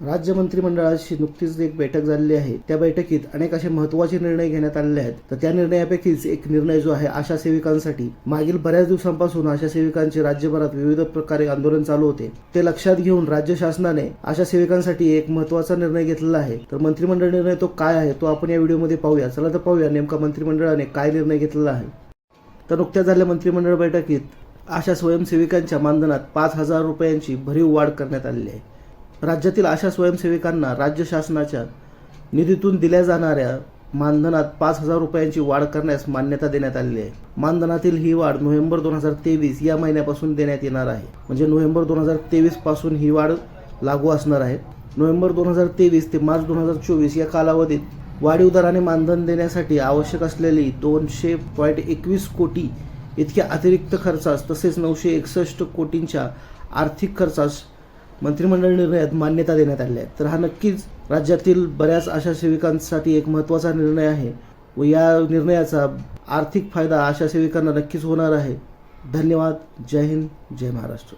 राज्य मंत्रिमंडळाशी नुकतीच एक बैठक झालेली आहे. त्या बैठकीत अनेक असे महत्त्वाचे निर्णय घेण्यात आलेले आहेत. तर त्या निर्णयापैकीच एक निर्णय जो आहे आशा सेविकांसाठी. मागील बऱ्याच दिवसांपासून आशा सेविकांचे राज्यभरात विविध प्रकारे आंदोलन चालू होते. ते लक्षात घेऊन राज्य शासनाने आशा सेविकांसाठी एक महत्त्वाचा निर्णय घेतलेला आहे. तर मंत्रिमंडळ निर्णय तो काय आहे तो आपण या व्हिडिओमध्ये पाहूया. चला तर पाहूया नेमका मंत्रिमंडळाने काय निर्णय घेतलेला आहे. तर नुकत्याच झालेल्या मंत्रिमंडळ बैठकीत आशा स्वयंसेविकांच्या मानधनात पाच हजार रुपयांची भरीव वाढ करण्यात आलेली आहे. राज्यातील आशा स्वयंसेविकांना राज्य शासनाच्या निधीतून दिल्या जाणाऱ्या मानधनात पाच हजार रुपयांची वाढ करण्यास मान्यता देण्यात आलेली आहे. मानधनातील ही वाढ नोव्हेंबर दोन हजार तेवीस या महिन्यापासून देण्यात येणार आहे. म्हणजे नोव्हेंबर दोन हजार तेवीसपासून ही वाढ लागू असणार आहे. नोव्हेंबर दोन हजार तेवीस ते मार्च दोन हजार चोवीस या कालावधीत वाढीव दराने मानधन देण्यासाठी आवश्यक असलेली दोनशे पॉईंट एकवीस कोटी इतक्या अतिरिक्त खर्चास तसेच नऊशे एकसष्ट कोटींच्या आर्थिक खर्चास मंत्रिमंडळ निर्णयात मान्यता देण्यात आली आहे तर हा नक्कीच राज्यातील बऱ्याच आशा सेविकांसाठी एक महत्त्वाचा निर्णय आहे व या निर्णयाचा आर्थिक फायदा आशा सेविकांना नक्कीच होणार आहे. धन्यवाद. जय हिंद. जय महाराष्ट्र.